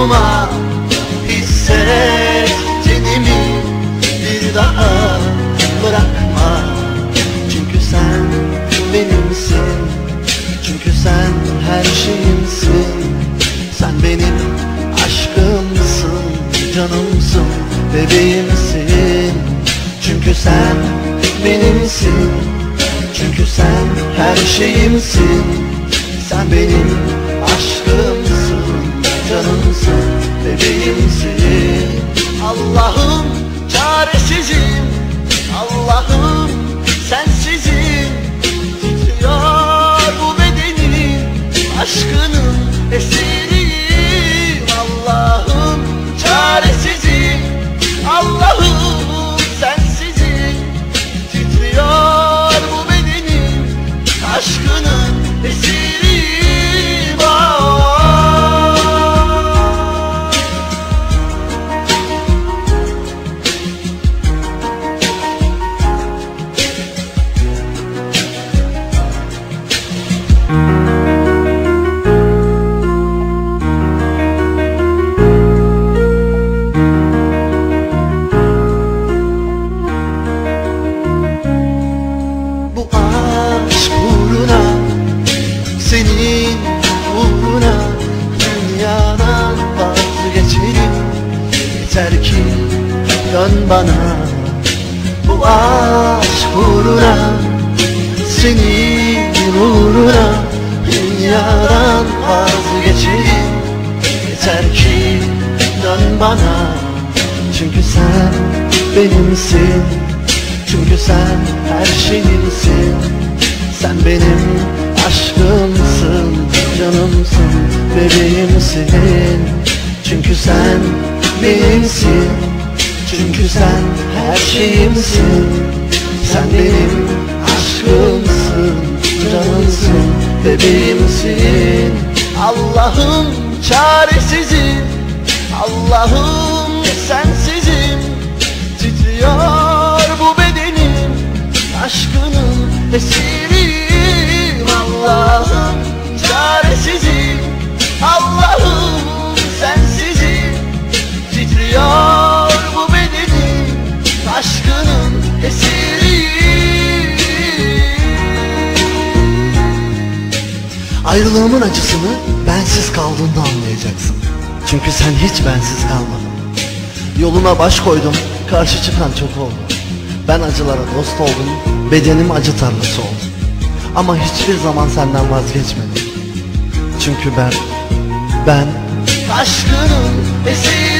ruhuma Hissettiğimi bir daha bırakma. Çünkü sen benimsin Çünkü sen her şeyimsin. Sen benim aşkımsın, canımsın, bebeğimsin. Çünkü sen benimsin Çünkü sen her şeyimsin. Sen benim Canımsın bebeğimsin Allah'ım çaresizim. Allah'ım sensizim. Titriyor bu bedenim Aşkının esiriyim. Allah'ım çaresizim. Allah'ım dön bana Bu aşk uğruna Senin uğruna Dünyadan vazgeçerim Yeter ki dön bana Çünkü sen benimsin çünkü sen her şeyimsin. Sen benim aşkımsın Canımsın, bebeğimsin. Çünkü sen benimsin Çünkü sen her şeyimsin. Sen benim aşkımsın Canımsın, bebeğimsin. Allah'ım çaresizim. Allah'ım sensizim. Titriyor bu bedenim. Aşkının esiriyim Ayrılığımın acısını bensiz kaldığında anlayacaksın Çünkü sen hiç bensiz kalmadın Yoluna baş koydum, karşı çıkan çok oldu. Ben acılara dost oldum, bedenim acı tarlası oldu. Ama hiçbir zaman senden vazgeçmedim. Çünkü ben, ben aşkının esiri